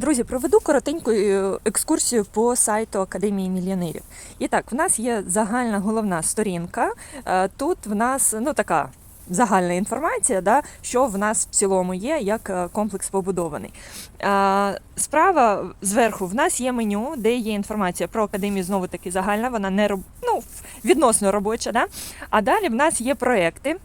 Друзі, проведу коротеньку е, екскурсію по сайту Академії мільйонерів. І так, в нас є загальна головна сторінка. Е, Тут в нас ну така. Загальна інформація, да, що в нас в цілому є, як е, комплекс побудований. Справа зверху в нас є меню, де є інформація про академію, знову таки загальна, вона не роб... ну, відносно робоча. Да? А далі в нас є проекти.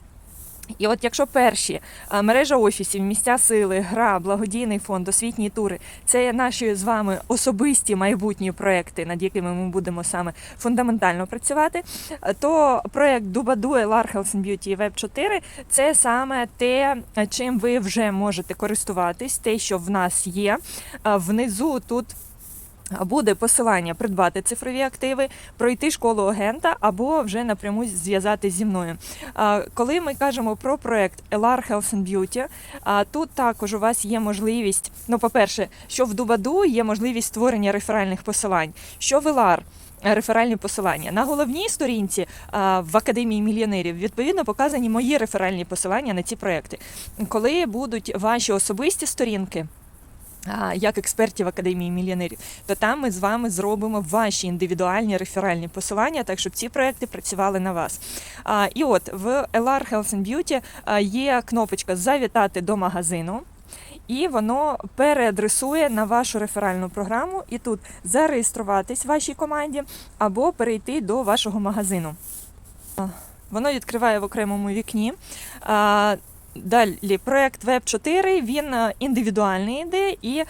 І от якщо перші мережа офісів, місця сили, гра, благодійний фонд, освітні тури це наші з вами особисті майбутні проекти, над якими ми будемо саме фундаментально працювати, то проект Дубаду, LR Health and Beauty Web 4 це саме те, чим ви вже можете користуватись, те, що в нас є. Внизу тут. Буде посилання придбати цифрові активи, пройти школу агента або вже напряму зв'язати зі мною. Коли ми кажемо про проект LR Health and Beauty, тут також у вас є можливість. Ну, по-перше, що в Дубаду є можливість створення реферальних посилань, що в LR Реферальні посилання на головній сторінці в академії мільйонерів відповідно показані мої реферальні посилання на ці проекти. Коли будуть ваші особисті сторінки. Як експертів Академії мільйонерів, то там ми з вами зробимо ваші індивідуальні реферальні посилання, так щоб ці проекти працювали на вас. І от в LR Health and Beauty є кнопочка Завітати до магазину. І воно переадресує на вашу реферальну програму, і тут зареєструватись в вашій команді або перейти до вашого магазину. Воно відкриває в окремому вікні. Далі проект Web 4 він е, індивідуальний йде і е,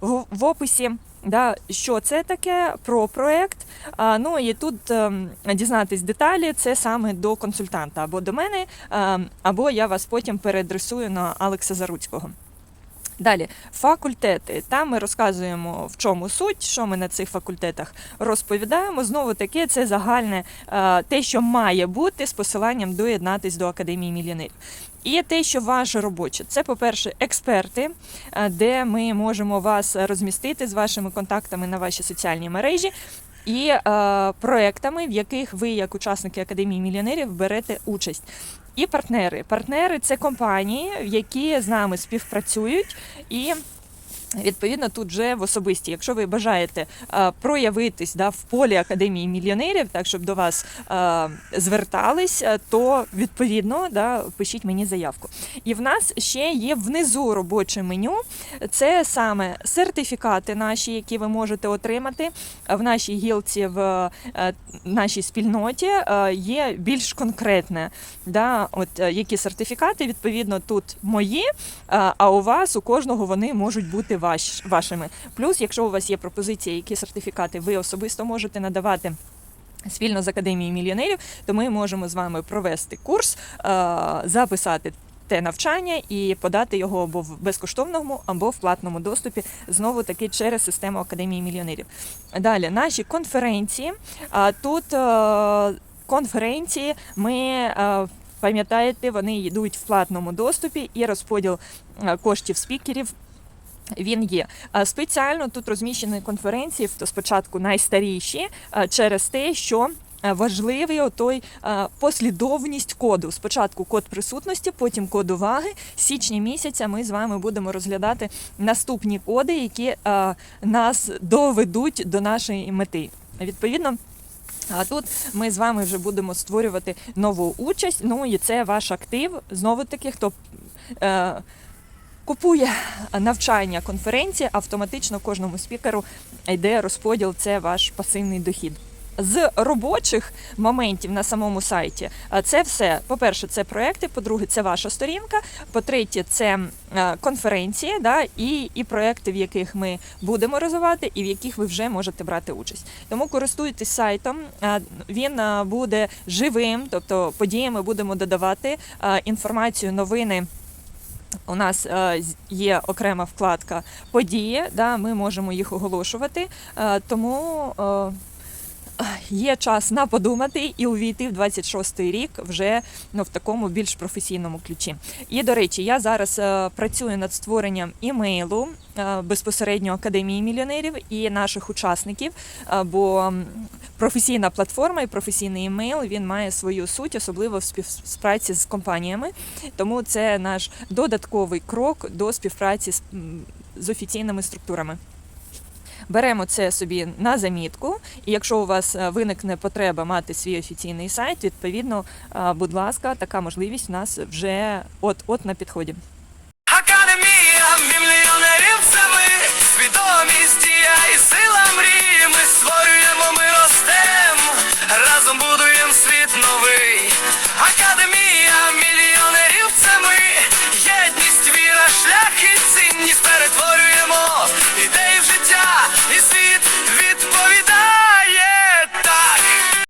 в, в описі. Да, що це таке про проект? А, ну і тут ем, дізнатись деталі це саме до консультанта або до мене, ем, або я вас потім переадресую на Алекса Заруцького. Далі факультети. Там ми розказуємо в чому суть, що ми на цих факультетах розповідаємо. Знову таки, це загальне е, те, що має бути з посиланням доєднатись до академії мільйонерів. І те, що ваше робоче, це, по-перше, експерти, е, де ми можемо вас розмістити з вашими контактами на ваші соціальні мережі. І е, проектами, в яких ви, як учасники академії мільйонерів, берете участь. І партнери. Партнери це компанії, які з нами співпрацюють і. Відповідно, тут вже в особисті, якщо ви бажаєте е, проявитись да, в полі академії мільйонерів, так щоб до вас е, звертались, е, то відповідно да, пишіть мені заявку. І в нас ще є внизу робоче меню. Це саме сертифікати наші, які ви можете отримати в нашій гілці, в е, нашій спільноті. е, Є більш конкретне, да, от які сертифікати, відповідно, тут мої, е, а у вас у кожного вони можуть бути ваш, вашими. Плюс, якщо у вас є пропозиції, які сертифікати ви особисто можете надавати. Спільно з академією мільйонерів, то ми можемо з вами провести курс, е, записати те навчання і подати його або в безкоштовному, або в платному доступі, знову таки через систему академії мільйонерів. Далі наші конференції. А тут е, конференції ми. е, Пам'ятаєте, вони йдуть в платному доступі і розподіл е, коштів спікерів він є спеціально тут розміщені конференції, то спочатку найстаріші через те, що важливий отой послідовність коду. Спочатку код присутності, потім код уваги. З січня місяця ми з вами будемо розглядати наступні коди, які нас доведуть до нашої мети. Відповідно. А тут ми з вами вже будемо створювати нову участь. Ну і це ваш актив. Знову таки, хто е, купує навчання конференції, автоматично кожному спікеру йде розподіл. Це ваш пасивний дохід. З робочих моментів на самому сайті це все. По-перше, це проекти, по-друге, це ваша сторінка. По-третє, це конференції, да, і, і проекти, в яких ми будемо розвивати, і в яких ви вже можете брати участь. Тому користуйтесь сайтом. Він буде живим, тобто події ми будемо додавати інформацію, новини. У нас е, є окрема вкладка події, да, ми можемо їх оголошувати. Е, тому е, є час на подумати і увійти в 26-й рік вже ну, в такому більш професійному ключі. І до речі, я зараз е, працюю над створенням імейлу е, безпосередньо академії мільйонерів і наших учасників. е, бо професійна платформа і професійний імейл він має свою суть, особливо в співпраці з компаніями. Тому це наш додатковий крок до співпраці з, з офіційними структурами. Беремо це собі на замітку, і якщо у вас е, виникне потреба мати свій офіційний сайт, відповідно, е, будь ласка, така можливість у нас вже от-от на підході.